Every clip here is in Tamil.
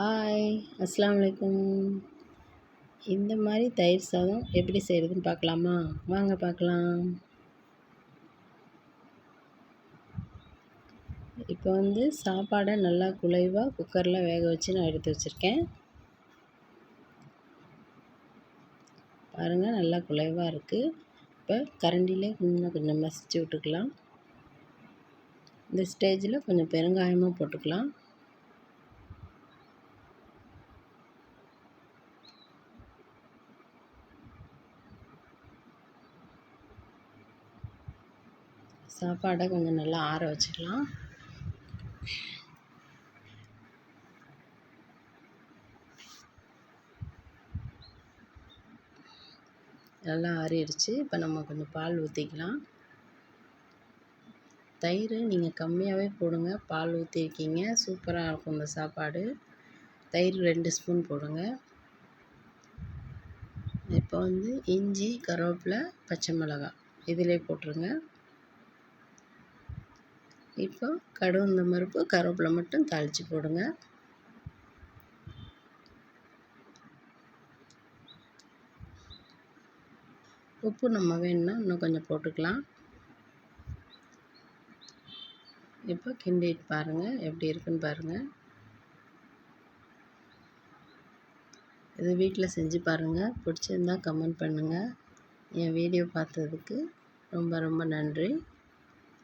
ஹாய் அஸ்லாம் இந்த மாதிரி தயிர் சாதம் எப்படி செய்கிறதுன்னு பார்க்கலாமா? வாங்க பார்க்கலாம். இப்போ வந்து சாப்பாடை நல்லா குலைவாக குக்கரில் வேக வச்சு நான் எடுத்து வச்சுருக்கேன். பாருங்கள் நல்லா குலைவாக இருக்குது இப்போ கரண்டிலே இன்னும் கொஞ்சம் மசிச்சு விட்டுக்கலாம். இந்த ஸ்டேஜில் கொஞ்சம் பெருங்காயமாக போட்டுக்கலாம். சாப்பாடை கொஞ்சம் நல்லா ஆற வச்சுக்கலாம் நல்லா ஆறிடுச்சு. இப்போ நம்ம கொஞ்சம் பால் ஊற்றிக்கலாம் தயிர் நீங்கள் கம்மியாகவே போடுங்க. பால் ஊற்றிருக்கீங்க சூப்பராக இருக்கும் இந்த சாப்பாடு. தயிர் ரெண்டு ஸ்பூன் போடுங்க. இப்போ வந்து இஞ்சி கருவேப்பிலை பச்சை மிளகாய். இதிலே போட்டுருங்க. இப்போ கடுகுந்த மருப்பு கருவேப்பிலை மட்டும் தாளித்து போடுங்க. உப்பு நம்ம வேணும்னா இன்னும் கொஞ்சம் போட்டுக்கலாம். இப்போ கிண்டிட்டு பாருங்கள் எப்படி இருக்குன்னு பாருங்கள் இது வீட்டில் செஞ்சு பாருங்கள் பிடிச்சிருந்தா கமெண்ட் பண்ணுங்கள் என் வீடியோ பார்த்ததுக்கு ரொம்ப ரொம்ப நன்றி.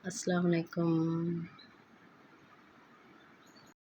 அஸ்லாம் வலைக்கம்